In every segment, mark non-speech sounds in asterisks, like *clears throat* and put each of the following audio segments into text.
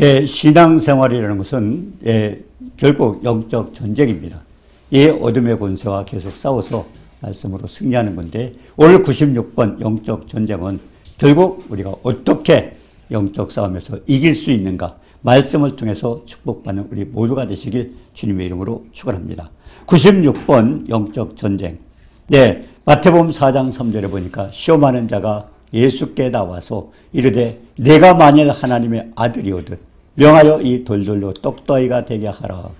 예, 신앙생활이라는 것은 예, 결국 영적 전쟁입니다. 이 어둠의 권세와 계속 싸워서 말씀으로 승리하는 건데 오늘 96번 영적 전쟁은 결국 우리가 어떻게 영적 싸움에서 이길 수 있는가 말씀을 통해서 축복받는 우리 모두가 되시길 주님의 이름으로 축원합니다. 96번 영적 전쟁. 네, 마태복음 4장 3절에 보니까 시험하는 자가 예수께 나와서 이르되 내가 만일 하나님의 아들이오든 명하여 이 돌돌로 떡더이가 되게 하라.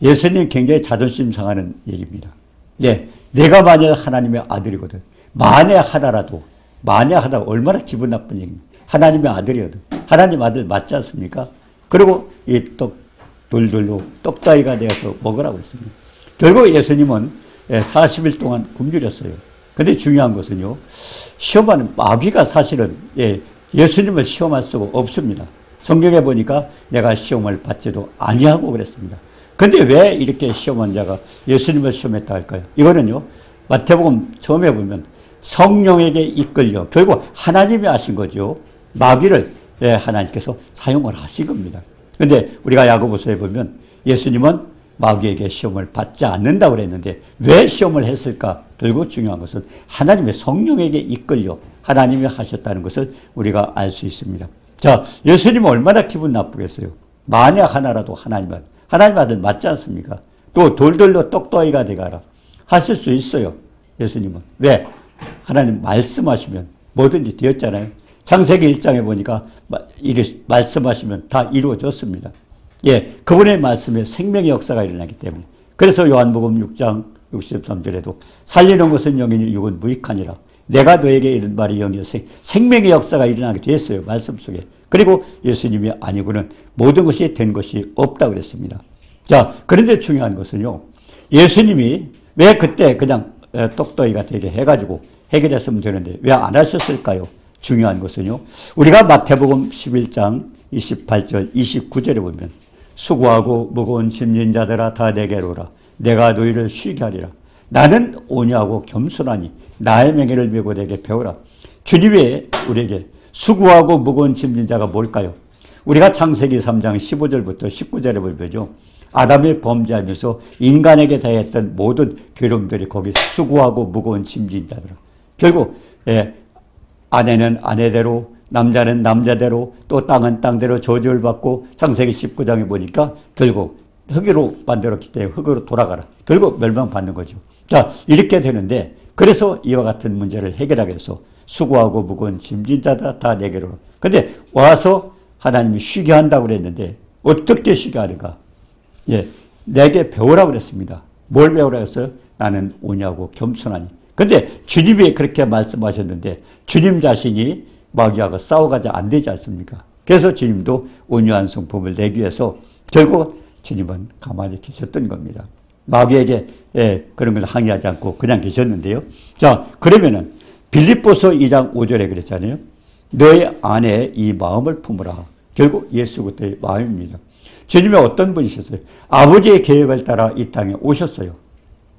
예수님 굉장히 자존심 상하는 얘기입니다. 네, 내가 만일 하나님의 아들이거든. 만에 하나라도, 만에 하나 얼마나 기분 나쁜 얘기입니다. 하나님의 아들이거든. 하나님 아들 맞지 않습니까? 그리고 이 떡, 돌돌로 떡다이가 되어서 먹으라고 했습니다. 결국 예수님은 40일 동안 굶주렸어요. 근데 중요한 것은요, 시험하는 마귀가 사실은 예, 예수님을 시험할 수가 없습니다. 성경에 보니까 내가 시험을 받지도 아니하고 그랬습니다. 근데 왜 이렇게 시험한 자가 예수님을 시험했다 할까요? 이거는요, 마태복음 처음에 보면 성령에게 이끌려 결국 하나님이 하신 거죠. 마귀를 예, 하나님께서 사용을 하신 겁니다. 근데 우리가 야고보서에 보면 예수님은 마귀에게 시험을 받지 않는다고 그랬는데 왜 시험을 했을까? 결국 중요한 것은 하나님의 성령에게 이끌려 하나님이 하셨다는 것을 우리가 알 수 있습니다. 자, 예수님은 얼마나 기분 나쁘겠어요? 만약 하나라도 하나님 아들, 하나님 아들 맞지 않습니까? 또 돌돌로 똑똑이가 되가라. 하실 수 있어요. 예수님은. 왜? 하나님 말씀하시면 뭐든지 되었잖아요. 창세기 1장에 보니까 말씀하시면 다 이루어졌습니다. 예, 그분의 말씀에 생명의 역사가 일어나기 때문에. 그래서 요한복음 6장 63절에도 살리는 것은 영이니 육은 무익하니라. 내가 너에게 이른 말이 영이요 생명의 역사가 일어나게 됐어요. 말씀 속에. 그리고 예수님이 아니고는 모든 것이 된 것이 없다 그랬습니다. 자, 그런데 중요한 것은요. 예수님이 왜 그때 그냥 똑똑이가 되게 해가지고 해결했으면 되는데 왜 안 하셨을까요? 중요한 것은요. 우리가 마태복음 11장 28절, 29절에 보면 수고하고 무거운 짐진 자들아 다 내게로 오라. 내가 너희를 쉬게 하리라. 나는 오냐고 겸손하니 나의 명예를 메고 내게 배우라. 주님이 우리에게 수고하고 무거운 짐진 자가 뭘까요? 우리가 창세기 3장 15절부터 19절에 보죠. 아담이 범죄하면서 인간에게 대했던 모든 괴로움들이 거기 수고하고 무거운 짐진 자들. 결국 예, 아내는 아내대로 남자는 남자대로 또 땅은 땅대로 저주를 받고 창세기 19장에 보니까 결국 흙으로 만들었기 때문에 흙으로 돌아가라. 결국 멸망받는 거죠. 자, 이렇게 되는데 그래서 이와 같은 문제를 해결하기 위해서 수고하고 무거운 짐진 자다 다 내게로. 근데 와서 하나님이 쉬게 한다고 그랬는데 어떻게 쉬게 하는가? 예, 내게 배우라고 그랬습니다. 뭘 배우라 했어요? 나는 오냐고 겸손하니. 근데 주님이 그렇게 말씀하셨는데 주님 자신이 마귀하고 싸워가지 안 되지 않습니까? 그래서 주님도 온유한 성품을 내기 위해서 결국 주님은 가만히 계셨던 겁니다. 마귀에게 예, 그런 걸 항의하지 않고 그냥 계셨는데요. 자, 그러면은 빌립보서 2장 5절에 그랬잖아요. 너의 안에 이 마음을 품으라. 결국 예수 그리스도의 마음입니다. 주님이 어떤 분이셨어요? 아버지의 계획을 따라 이 땅에 오셨어요.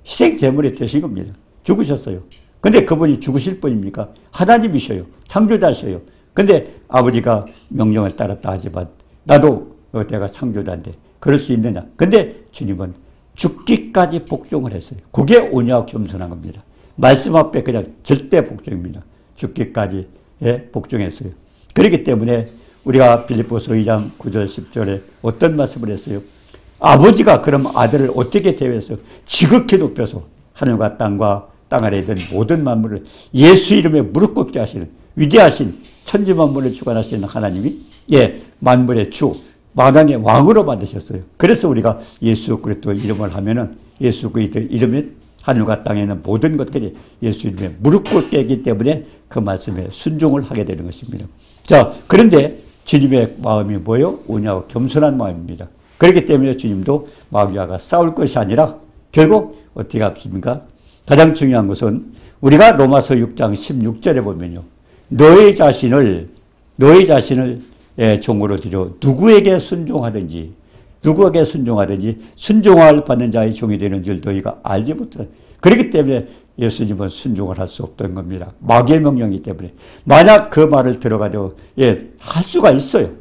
희생 제물이 되신 겁니다. 죽으셨어요. 근데 그분이 죽으실 분입니까? 하나님이셔요. 창조자셔요. 근데 아버지가 명령을 따랐다 하지만 나도 내가 창조자인데 그럴 수 있느냐? 근데 주님은 죽기까지 복종을 했어요. 그게 온유하고 겸손한 겁니다. 말씀 앞에 그냥 절대 복종입니다. 죽기까지 예, 복종했어요. 그렇기 때문에 우리가 빌립보서 2장 9절 10절에 어떤 말씀을 했어요? 아버지가 그럼 아들을 어떻게 대해서 지극히 높여서 하늘과 땅과 땅 아래에 있는 모든 만물을 예수 이름에 무릎 꿇게 하시는 위대하신 천지 만물을 주관하시는 하나님이 예 만물의 주 만왕의 왕으로 만드셨어요. 그래서 우리가 예수 그리스도 이름을 하면은 예수 그리스도 이름에 하늘과 땅에 있는 모든 것들이 예수 이름에 무릎 꿇게 하기 때문에 그 말씀에 순종을 하게 되는 것입니다. 자, 그런데 주님의 마음이 뭐예요? 오냐고 겸손한 마음입니다. 그렇기 때문에 주님도 마귀와 싸울 것이 아니라 결국 어떻게 합니까? 가장 중요한 것은 우리가 로마서 6장 16절에 보면요. 너의 자신을 너의 자신을 예, 종으로 들여 누구에게 순종하든지 누구에게 순종하든지 순종을 받는 자의 종이 되는 줄 너희가 알지 못해. 그렇기 때문에 예수님은 순종을 할 수 없던 겁니다. 마귀의 명령이기 때문에 만약 그 말을 들어가지고 예, 할 수가 있어요.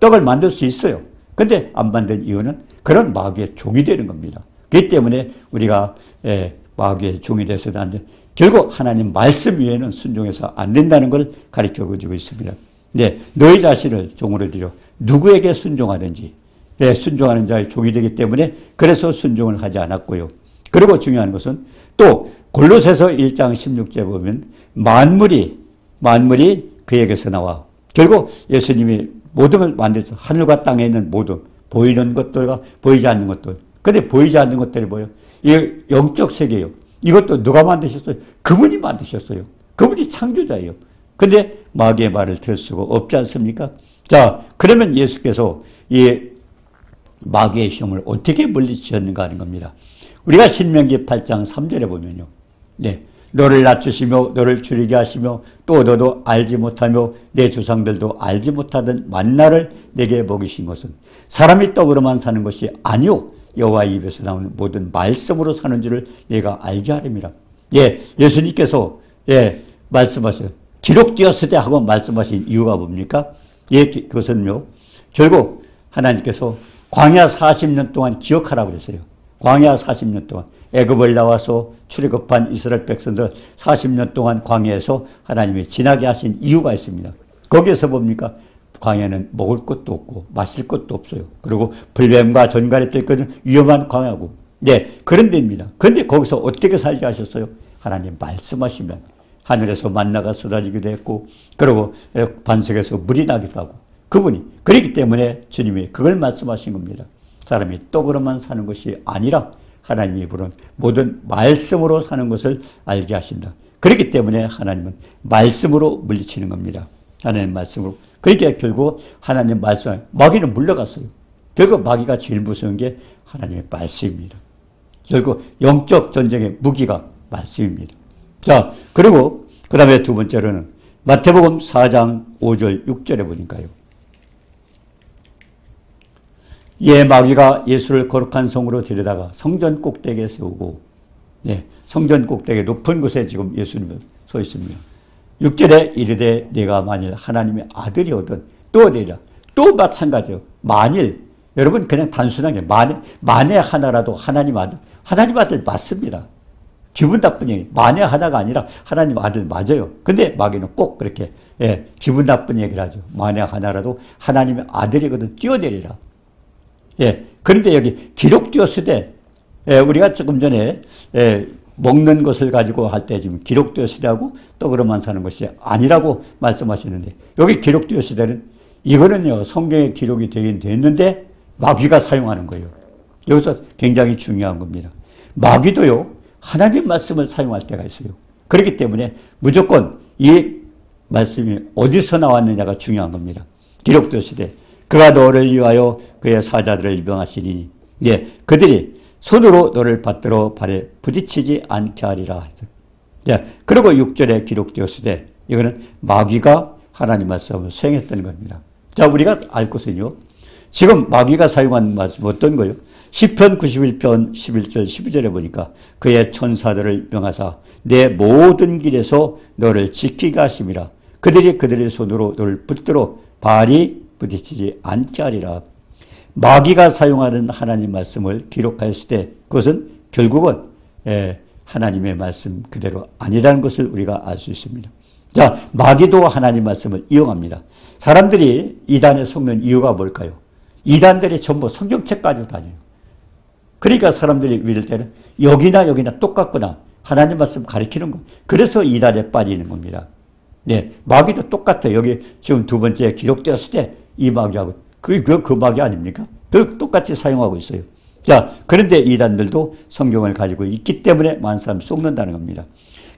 떡을 만들 수 있어요. 근데 안 만든 이유는 그런 마귀의 종이 되는 겁니다. 그렇기 때문에 우리가 예, 마귀의 종이 돼서는 안 돼. 결국 하나님 말씀 위에는 순종해서 안 된다는 걸 가르쳐 주고 있습니다. 네, 너희 자신을 종으로 들여 누구에게 순종하든지 예, 순종하는 자의 종이 되기 때문에 그래서 순종을 하지 않았고요. 그리고 중요한 것은 또 골로새서 1장 16절 보면 만물이 만물이 그에게서 나와 결국 예수님이 모든 걸 만들어서 하늘과 땅에 있는 모든 보이는 것들과 보이지 않는 것들. 근데 보이지 않는 것들이 뭐예요? 이 영적 세계예요. 이것도 누가 만드셨어요? 그분이 만드셨어요. 그분이 창조자예요. 근데 마귀의 말을 들을 수가 없지 않습니까? 자, 그러면 예수께서 이 마귀의 시험을 어떻게 물리치셨는가 하는 겁니다. 우리가 신명기 8장 3절에 보면요. 네. 너를 낮추시며 너를 줄이게 하시며 또 너도 알지 못하며 내 조상들도 알지 못하던 만나를 내게 먹이신 것은 사람이 떡으로만 사는 것이 아니요 여호와 입에서 나오는 모든 말씀으로 사는 줄을 내가 알게 하렵니다. 예, 예수님께서 예, 말씀하셔요. 기록되었을 때 하고 말씀하신 이유가 뭡니까? 예, 그것은요. 결국 하나님께서 광야 40년 동안 기억하라고 그랬어요. 광야 40년 동안 애굽을 나와서 출애굽한 이스라엘 백성들 40년 동안 광야에서 하나님이 지나게 하신 이유가 있습니다. 거기에서 뭡니까? 광야는 먹을 것도 없고 마실 것도 없어요. 그리고 불뱀과 전갈이 떠있거든 위험한 광야고. 네, 그런 데입니다. 그런데 거기서 어떻게 살게 하셨어요? 하나님 말씀하시면 하늘에서 만나가 쏟아지기도 했고 그리고 반석에서 물이 나기도 하고 그분이 그렇기 때문에 주님이 그걸 말씀하신 겁니다. 사람이 떡으로만 사는 것이 아니라 하나님이 부른 모든 말씀으로 사는 것을 알게 하신다. 그렇기 때문에 하나님은 말씀으로 물리치는 겁니다. 하나님 말씀으로. 그러니까 결국 하나님 말씀, 마귀는 물러갔어요. 결국 마귀가 제일 무서운 게 하나님의 말씀입니다. 결국 영적 전쟁의 무기가 말씀입니다. 자, 그리고 그 다음에 두 번째로는 마태복음 4장 5절 6절에 보니까요. 예, 마귀가 예수를 거룩한 성으로 데려다가 성전 꼭대기에 세우고, 네, 성전 꼭대기 높은 곳에 지금 예수님은 서 있습니다. 6절에 이르되 내가 만일 하나님의 아들이거든 또 내라. 또 마찬가지요. 만일 여러분 그냥 단순하게 만에 만에 하나라도 하나님 아들 하나님 아들 맞습니다. 기분 나쁜 얘기 만에 하나가 아니라 하나님 아들 맞아요. 근데 마귀는 꼭 그렇게 예, 기분 나쁜 얘기를 하죠. 만에 하나라도 하나님의 아들이거든 뛰어내리라. 예, 그런데 여기 기록되었을 때 예, 우리가 조금 전에 예, 먹는 것을 가지고 할 때 지금 기록되었을 때하고 떡으로만 사는 것이 아니라고 말씀하시는데 여기 기록되었을 때는 이거는요 성경에 기록이 되긴 됐는데 마귀가 사용하는 거예요. 여기서 굉장히 중요한 겁니다. 마귀도요 하나님 말씀을 사용할 때가 있어요. 그렇기 때문에 무조건 이 말씀이 어디서 나왔느냐가 중요한 겁니다. 기록되었을 때 그가 너를 위하여 그의 사자들을 명하시니 예, 그들이 손으로 너를 받들어 발에 부딪히지 않게 하리라. 예, 그리고 6절에 기록되었을 때 이거는 마귀가 하나님 말씀을 수행했던 겁니다. 자, 우리가 알 것은요. 지금 마귀가 사용한 말씀 어떤 거요? 10편 91편 11절 12절에 보니까 그의 천사들을 명하사 내 모든 길에서 너를 지키게 하심이라. 그들이 그들의 손으로 너를 붙들어 발이 부딪히지 않게 하리라. 마귀가 사용하는 하나님 말씀을 기록하였을 때 그것은 결국은 예, 하나님의 말씀 그대로 아니라는 것을 우리가 알 수 있습니다. 자, 마귀도 하나님 말씀을 이용합니다. 사람들이 이단에 속는 이유가 뭘까요? 이단들이 전부 성경책 가지고 다녀요. 그러니까 사람들이 믿을 때는 여기나 여기나 똑같구나. 하나님 말씀 가리키는 거. 그래서 이단에 빠지는 겁니다. 네. 마귀도 똑같아요. 여기 지금 두 번째 기록되었을 때 이 마귀하고 그, 그, 그 마귀 아닙니까? 똑같이 사용하고 있어요. 자, 그런데 이단들도 성경을 가지고 있기 때문에 많은 속는다는 겁니다.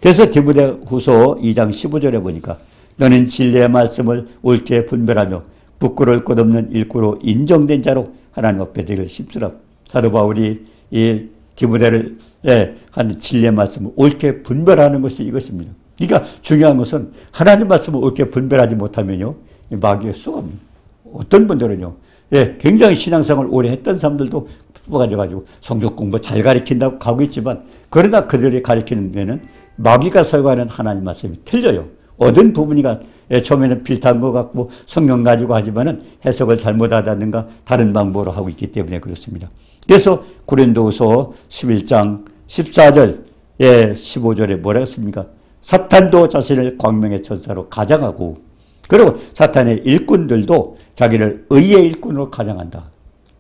그래서 디모데 후서 2장 15절에 보니까 너는 진리의 말씀을 옳게 분별하며 부끄러울 것 없는 일구로 인정된 자로 하나님 앞에 되길 십수라. 사도 바울이 이 디모데를 예, 한 진리의 말씀을 옳게 분별하는 것이 이것입니다. 그러니까 중요한 것은 하나님 말씀을 옳게 분별하지 못하면요. 마귀의 수갑니다. 어떤 분들은요. 예, 굉장히 신앙생활 오래 했던 사람들도 뽑아가지고 성경 공부 잘 가르친다고 가고 있지만 그러나 그들이 가르치는 데는 마귀가 설교하는 하나님 말씀이 틀려요. 얻은 부분이가 예, 처음에는 비슷한 것 같고 성경 가지고 하지만은 해석을 잘못하다든가 다른 방법으로 하고 있기 때문에 그렇습니다. 그래서 고린도서 11장 14절 예, 15절에 뭐라 했습니까? 사탄도 자신을 광명의 천사로 가장하고 그리고 사탄의 일꾼들도 자기를 의의 일꾼으로 가장한다.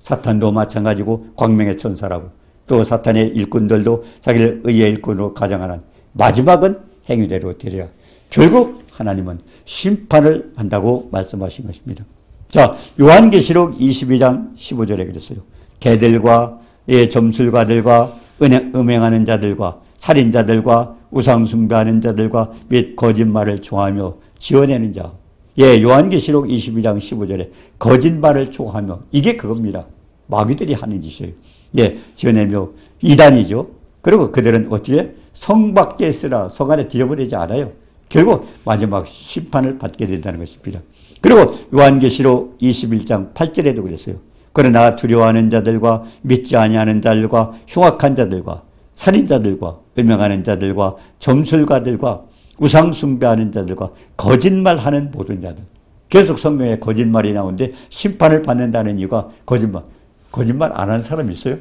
사탄도 마찬가지고 광명의 천사라고 또 사탄의 일꾼들도 자기를 의의 일꾼으로 가장하는 마지막은 행위대로 되려 결국 하나님은 심판을 한다고 말씀하신 것입니다. 자, 요한계시록 22장 15절에 그랬어요. 개들과 예, 점술가들과 은행, 음행하는 자들과 살인자들과 우상숭배하는 자들과 및 거짓말을 좋아하며 지어내는 자. 예, 요한계시록 22장 15절에 거짓말을 좋아하며 이게 그겁니다. 마귀들이 하는 짓이에요. 예, 지어내며 이단이죠. 그리고 그들은 어떻게 성 밖에 있으라 성 안에 들여버리지 않아요. 결국 마지막 심판을 받게 된다는 것입니다. 그리고 요한계시록 21장 8절에도 그랬어요. 그러나 두려워하는 자들과 믿지 아니하는 자들과 흉악한 자들과 살인자들과 음행하는 자들과 점술가들과 우상 숭배하는 자들과 거짓말하는 모든 자들. 계속 성경에 거짓말이 나오는데 심판을 받는다는 이유가 거짓말. 거짓말 안 하는 사람 있어요?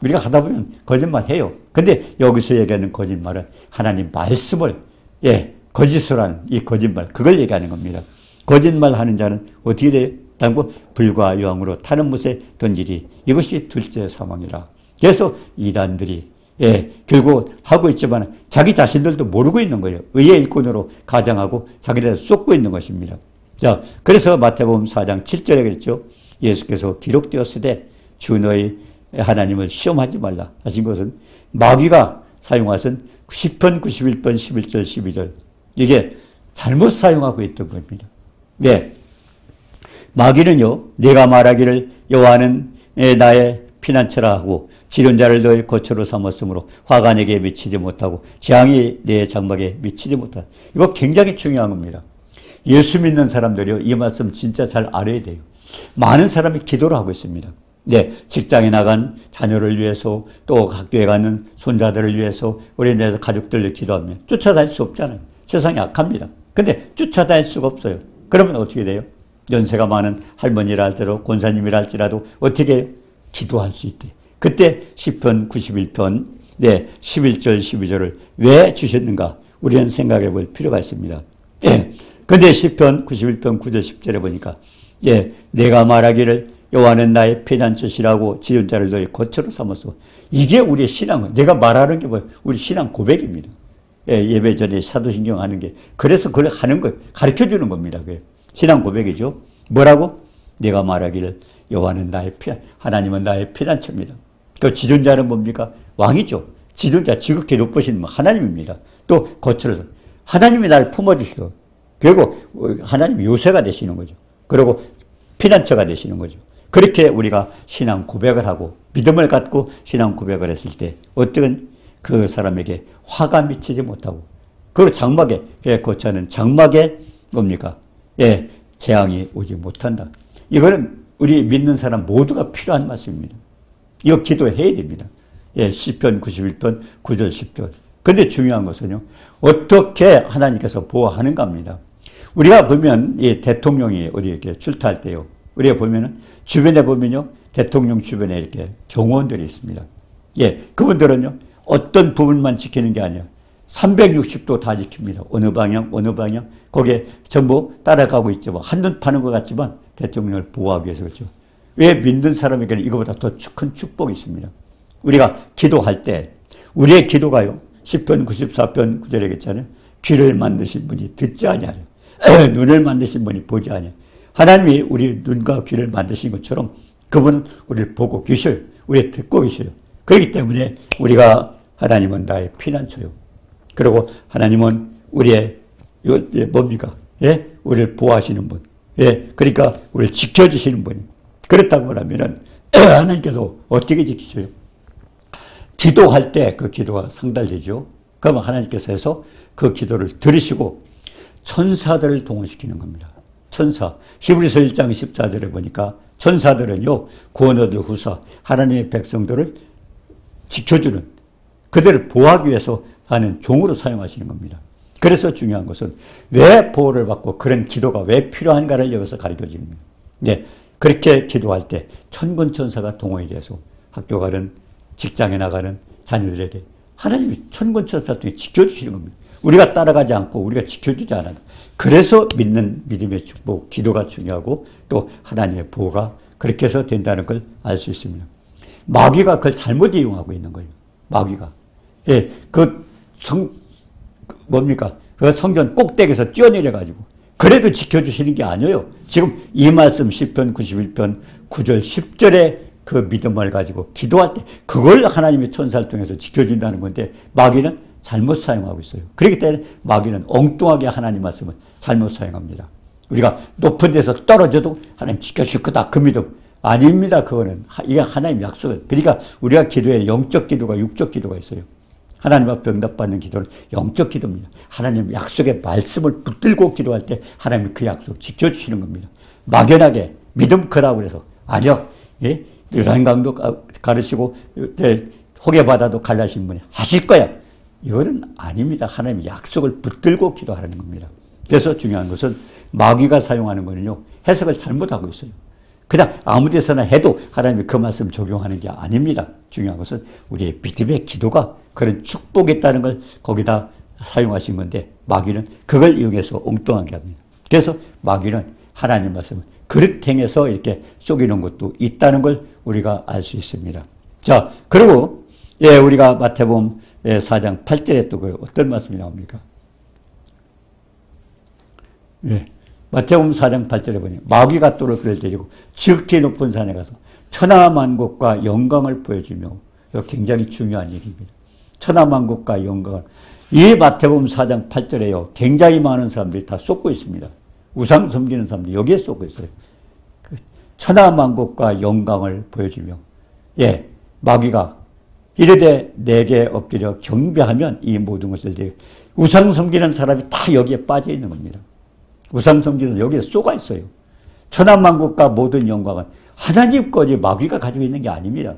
우리가 하다 보면 거짓말 해요. 근데 여기서 얘기하는 거짓말은 하나님 말씀을 예, 거짓을 하는 이 거짓말 그걸 얘기하는 겁니다. 거짓말 하는 자는 어떻게 돼요? 당부 불과 유황으로 타는 못에 던지리 이것이 둘째 사망이라. 그래서 이단들이 예, 결국 하고 있지만 자기 자신들도 모르고 있는 거예요. 의의 일꾼으로 가장하고 자기를 쏟고 있는 것입니다. 자, 그래서 마태복음 4장 7절에 그랬죠. 예수께서 기록되었으되 주 너희 하나님을 시험하지 말라 하신 것은 마귀가 사용하신 10편 91편 11절 12절 이게 잘못 사용하고 있던 겁니다. 네. 마귀는요, 내가 말하기를 여호와는 나의 피난처라 하고 지존자를 너의 거처로 삼았으므로 화가 내게 미치지 못하고 재앙이 내 장막에 미치지 못하다. 이거 굉장히 중요한 겁니다. 예수 믿는 사람들이요, 이 말씀 진짜 잘 알아야 돼요. 많은 사람이 기도를 하고 있습니다. 네, 직장에 나간 자녀를 위해서 또 학교에 가는 손자들을 위해서 우리 내 가족들을 기도하면 쫓아다닐 수 없잖아요. 세상이 악합니다. 근데 쫓아다닐 수가 없어요. 그러면 어떻게 돼요? 연세가 많은 할머니라 할지라도 권사님이라 할지라도 어떻게 기도할 수 있대. 그때 10편 91편 네, 11절 12절을 왜 주셨는가? 우리는 생각해 볼 필요가 있습니다. 예. 근데 10편 91편 9절 10절에 보니까 예, 내가 말하기를 여호와는 나의 피난처시라고 지은 자를 너희 거처로 삼았어. 이게 우리의 신앙은 내가 말하는 게 뭐예요? 우리 신앙 고백입니다. 예, 예배 전에 사도신경 하는 게 그래서 그걸 하는 거 가르쳐 주는 겁니다. 그게 신앙 고백이죠. 뭐라고? 내가 말하기를 여호와는 나의 피 하나님은 나의 피난처입니다. 그 지존자는 뭡니까? 왕이죠. 지존자 지극히 높으신 하나님입니다. 또 거처를 하나님이 나를 품어주시고 결국 하나님 요새가 되시는 거죠. 그리고 피난처가 되시는 거죠. 그렇게 우리가 신앙 고백을 하고 믿음을 갖고 신앙 고백을 했을 때 어떤 그 사람에게 화가 미치지 못하고 그리고 장막에 거처는 장막에 뭡니까? 예, 재앙이 오지 못한다. 이거는 우리 믿는 사람 모두가 필요한 말씀입니다. 이거 기도해야 됩니다. 예, 10편, 91편, 9절, 10절. 근데 중요한 것은요, 어떻게 하나님께서 보호하는가 합니다. 우리가 보면, 이 대통령이 어디 이렇게 출타할 때요, 우리가 보면은, 주변에 보면요, 대통령 주변에 이렇게 경호원들이 있습니다. 예, 그분들은요, 어떤 부분만 지키는 게 아니에요. 360도 다 지킵니다. 어느 방향, 어느 방향. 거기에 전부 따라가고 있죠. 뭐 한눈 파는 것 같지만 대통령을 보호하기 위해서 그렇죠. 왜 믿는 사람에게는 이거보다 더 큰 축복이 있습니다. 우리가 기도할 때 우리의 기도가요. 10편 94편 9절에 있잖아요. 귀를 만드신 분이 듣지 아니하려. *clears throat* 눈을 만드신 분이 보지 아니하려. 하나님이 우리 눈과 귀를 만드신 것처럼 그분은 우리를 보고 계셔요. 우리 듣고 계셔요. 그렇기 때문에 우리가 하나님은 나의 피난처요. 그리고 하나님은 우리의 예, 뭡니까? 예? 우리를 보호하시는 분. 예. 그러니까 우리를 지켜주시는 분이. 그렇다고 하면은 *clears throat* 하나님께서 어떻게 지키셔요? 기도할 때 그 기도가 상달되죠. 그러면 하나님께서 해서 그 기도를 들으시고 천사들을 동원시키는 겁니다. 천사. 히브리서 1장 14절에 보니까 천사들은요, 구원얻을 후사, 하나님의 백성들을 지켜주는, 그들을 보호하기 위해서 하는 종으로 사용하시는 겁니다. 그래서 중요한 것은 왜 보호를 받고 그런 기도가 왜 필요한가를 여기서 가르쳐 줍니다. 네. 그렇게 기도할 때 천군 천사가 동원이 돼서 학교 가는 직장에 나가는 자녀들에게 하나님이 천군 천사 통해 지켜주시는 겁니다. 우리가 따라가지 않고 우리가 지켜주지 않아도 그래서 믿는 믿음의 축복, 기도가 중요하고 또 하나님의 보호가 그렇게 해서 된다는 걸 알 수 있습니다. 마귀가 그걸 잘못 이용하고 있는 거예요. 마귀가. 예, 그 성, 뭡니까? 그 성전 꼭대기에서 뛰어내려가지고 그래도 지켜주시는 게 아니에요. 지금 이 말씀 10편 91편 9절 10절에 그 믿음을 가지고 기도할 때 그걸 하나님의 천사를 통해서 지켜준다는 건데 마귀는 잘못 사용하고 있어요. 그렇기 때문에 마귀는 엉뚱하게 하나님 말씀을 잘못 사용합니다. 우리가 높은 데서 떨어져도 하나님 지켜줄 거다. 그 믿음. 아닙니다. 그거는. 이게 하나님 약속을. 그러니까 우리가 기도에 영적 기도가 육적 기도가 있어요. 하나님 앞에 응답받는 기도는 영적 기도입니다. 하나님 약속의 말씀을 붙들고 기도할 때 하나님이 그 약속 지켜주시는 겁니다. 막연하게 믿음 거라고 그래서 아니요. 예? 요단강도 가르치고 호계바다도 갈라신 분이 하실 거야. 이거는 아닙니다. 하나님의 약속을 붙들고 기도하는 겁니다. 그래서 중요한 것은 마귀가 사용하는 거는요. 해석을 잘못하고 있어요. 그냥 아무 데서나 해도 하나님이 그 말씀 적용하는 게 아닙니다. 중요한 것은 우리의 믿음의 기도가 그런 축복이 있다는 걸 거기다 사용하신 건데 마귀는 그걸 이용해서 엉뚱하게 합니다. 그래서 마귀는 하나님 말씀을 그릇 행해서 이렇게 속이는 것도 있다는 걸 우리가 알 수 있습니다. 자, 그리고 예, 우리가 마태복음 4장 8절에 또 그 어떤 말씀이 나옵니까? 예. 마태복음 4장 8절에 보니 마귀가 또를 그를 데리고 지극히 높은 산에 가서 천하만국과 영광을 보여주며 굉장히 중요한 얘기입니다. 천하만국과 영광을 이 마태복음 4장 8절에요. 굉장히 많은 사람들이 다 쏟고 있습니다. 우상 섬기는 사람들이 여기에 쏟고 있어요. 그 천하만국과 영광을 보여주며 예, 마귀가 이르되 내게 엎드려 경배하면 이 모든 것을 우상 섬기는 사람이 다 여기에 빠져 있는 겁니다. 우상 섬기는 여기에 쏘가 있어요. 천하만국과 모든 영광은 하나님 거지 마귀가 가지고 있는 게 아닙니다.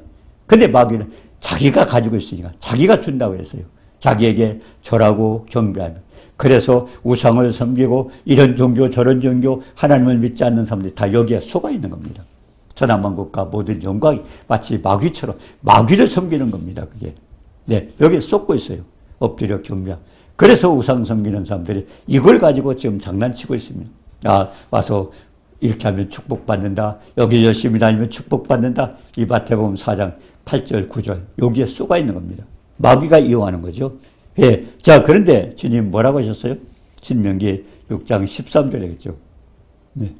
근데 마귀는 자기가 가지고 있으니까 자기가 준다고 했어요. 자기에게 절하고 경배하며. 그래서 우상을 섬기고 이런 종교 저런 종교 하나님을 믿지 않는 사람들이 다 여기에 속아 있는 겁니다. 천하만국과 모든 영광이 마치 마귀처럼 마귀를 섬기는 겁니다. 그게. 네, 여기에 쏟고 있어요. 엎드려 경배하며. 그래서 우상 섬기는 사람들이 이걸 가지고 지금 장난치고 있습니다. 아, 와서 이렇게 하면 축복받는다. 여기 열심히 다니면 축복받는다. 이 마태복음 4장 8절, 9절. 여기에 쏘가 있는 겁니다. 마귀가 이용하는 거죠. 예. 자, 그런데 주님 뭐라고 하셨어요? 신명기 6장 13절이겠죠. 네.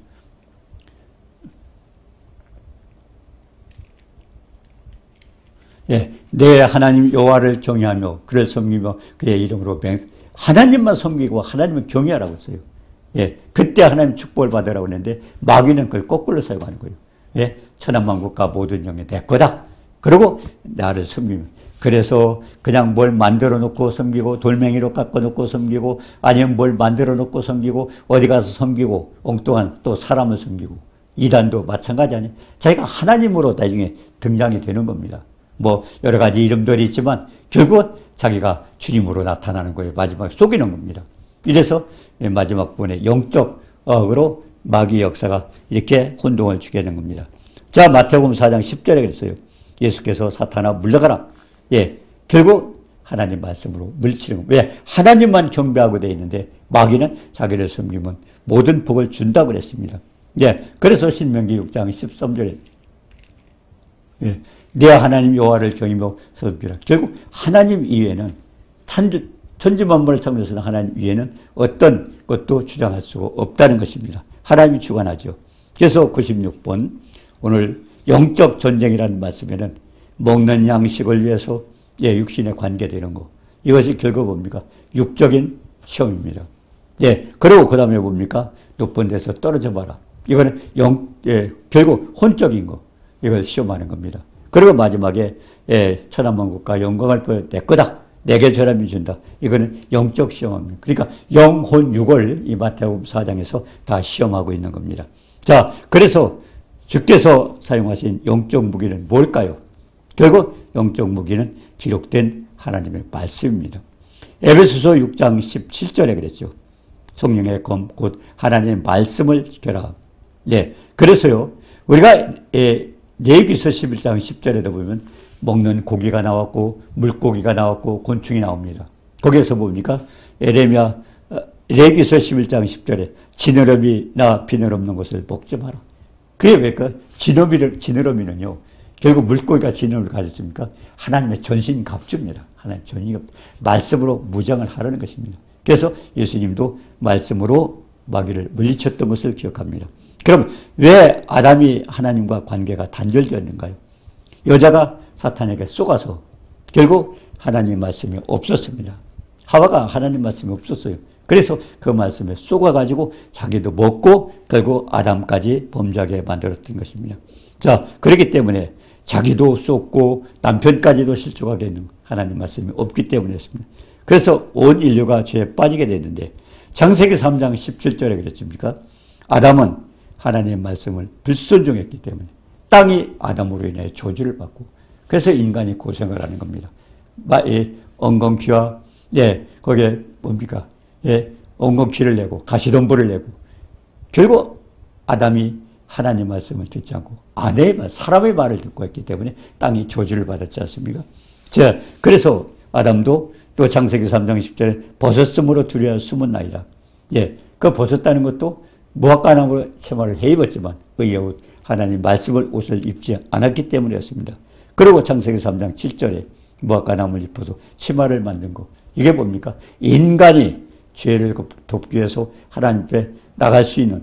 예, 내 하나님 여호와를 경외하며 그를 섬기며 그의 이름으로 맹 하나님만 섬기고 하나님을 경외하라고 했어요. 예, 그때 하나님 축복을 받으라고 했는데 마귀는 그걸 거꾸로 사용하는 거예요. 예, 천한만국과 모든 영이 내 거다. 그리고 나를 섬기며 그래서 그냥 뭘 만들어 놓고 섬기고 돌멩이로 깎아 놓고 섬기고 아니면 뭘 만들어 놓고 섬기고 어디 가서 섬기고 엉뚱한 또 사람을 섬기고 이단도 마찬가지 아니에요. 자기가 하나님으로 나중에 등장이 되는 겁니다. 뭐 여러 가지 이름들이 있지만 결국은 자기가 주님으로 나타나는 거예요. 마지막에 속이는 겁니다. 이래서 마지막 부분에 영적으로 마귀 역사가 이렇게 혼동을 주게 된 겁니다. 자, 마태복음 4장 10절에 그랬어요. 예수께서 사탄아 물러가라. 예. 결국 하나님 말씀으로 물리치는 겁니다. 왜? 하나님만 경배하고 되어 있는데 마귀는 자기를 섬기면 모든 복을 준다고 그랬습니다. 예. 그래서 신명기 6장 13절에 예. 내 하나님 여호와를 경이며 섬기라. 결국 하나님 이외에는 천주, 천지만물을 창조하신 하나님 이외에는 어떤 것도 주장할 수가 없다는 것입니다. 하나님이 주관하죠. 그래서 96번 오늘 영적 전쟁이라는 말씀에는 먹는 양식을 위해서 예, 육신에 관계되는 거. 이것이 결국 뭡니까? 육적인 시험입니다. 예, 그리고 그 다음에 뭡니까? 높은 데서 떨어져 봐라. 이거는 영, 예, 결국 혼적인 거. 이걸 시험하는 겁니다. 그리고 마지막에 예, 천하만국과 영광을 보여 내 거다. 내게 저람이 준다. 이거는 영적 시험입니다. 그러니까 영혼 육을 이 마태복음 4장에서 다 시험하고 있는 겁니다. 자, 그래서 주께서 사용하신 영적 무기는 뭘까요? 결국 영적 무기는 기록된 하나님의 말씀입니다. 에베소서 6장 17절에 그랬죠. 성령의 검, 곧 하나님의 말씀을 지켜라. 예. 그래서요, 우리가, 예, 레위기서 11장 10절에도 보면 먹는 고기가 나왔고, 물고기가 나왔고, 곤충이 나옵니다. 거기에서 뭡니까? 에레미야, 어, 레위기서 11장 10절에 지느러미 나 비늘 없는 것을 먹지 마라. 그게 왜까? 지느러미, 지느러미는요, 결국 물고기가 지느러미를 가졌습니까? 하나님의 전신 갑주입니다. 하나님 전신 갑 말씀으로 무장을 하라는 것입니다. 그래서 예수님도 말씀으로 마귀를 물리쳤던 것을 기억합니다. 그럼 왜 아담이 하나님과 관계가 단절되었는가요? 여자가 사탄에게 쏘가서 결국 하나님 말씀이 없었습니다. 하와가 하나님 말씀이 없었어요. 그래서 그 말씀에 쏘가가지고 자기도 먹고 결국 아담까지 범죄하게 만들었던 것입니다. 자, 그렇기 때문에 자기도 쏟고 남편까지도 실족하게 되는 하나님 말씀이 없기 때문이었습니다. 그래서 온 인류가 죄에 빠지게 됐는데 장세기 3장 17절에 그랬습니까? 아담은 하나님의 말씀을 불순종했기 때문에 땅이 아담으로 인해 저주를 받고 그래서 인간이 고생을 하는 겁니다. 예, 엉겅퀴와 예, 거기에 뭡니까? 예, 엉겅퀴를 내고 가시덤불을 내고 결국 아담이 하나님 말씀을 듣지 않고 아내의 말, 사람의 말을 듣고 했기 때문에 땅이 저주를 받았지 않습니까? 자, 그래서 아담도 또 장세기 3장 10절에 벗었으므로 두려워 숨은 나이다. 예, 그 벗었다는 것도 무화과나무로 치마를 해 입었지만 옷, 하나님 말씀을 옷을 입지 않았기 때문이었습니다. 그리고 장세기 3장 7절에 무화과나무를 입어서 치마를 만든 거. 이게 뭡니까? 인간이 죄를 돕기 위해서 하나님 앞에 나갈 수 있는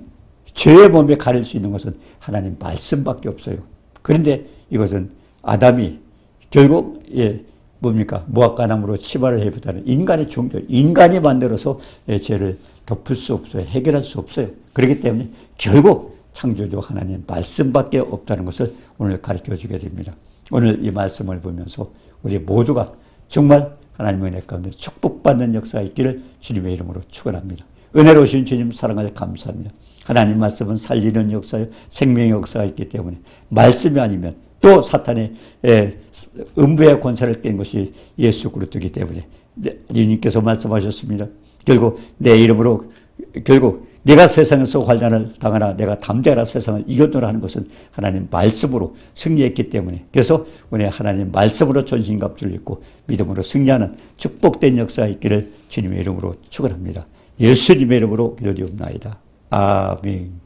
죄의 몸에 가릴 수 있는 것은 하나님 말씀밖에 없어요. 그런데 이것은 아담이 결국 예, 뭡니까? 무화과나무로 치마를 해보다는 인간의 종교, 인간이 만들어서 예, 죄를 덮을 수 없어요. 해결할 수 없어요. 그렇기 때문에 결국 창조주 하나님 말씀밖에 없다는 것을 오늘 가르쳐 주게 됩니다. 오늘 이 말씀을 보면서 우리 모두가 정말 하나님의 은혜 가운데 축복받는 역사가 있기를 주님의 이름으로 축원합니다. 은혜로우신 주님 사랑을 감사합니다. 하나님 말씀은 살리는 역사요 생명의 역사가 있기 때문에 말씀이 아니면 또 사탄의 음부의 권세를 깬 것이 예수 그리스도이기 때문에 주님께서 말씀하셨습니다. 결국 내 이름으로 결국 내가 세상에서 환난을 당하나 내가 담대하라 세상을 이겨노라 하는 것은 하나님 말씀으로 승리했기 때문에 그래서 오늘 하나님 말씀으로 전신갑주를 입고 믿음으로 승리하는 축복된 역사가 있기를 주님의 이름으로 축원합니다. 예수님의 이름으로 기도드옵나이다. 아멘.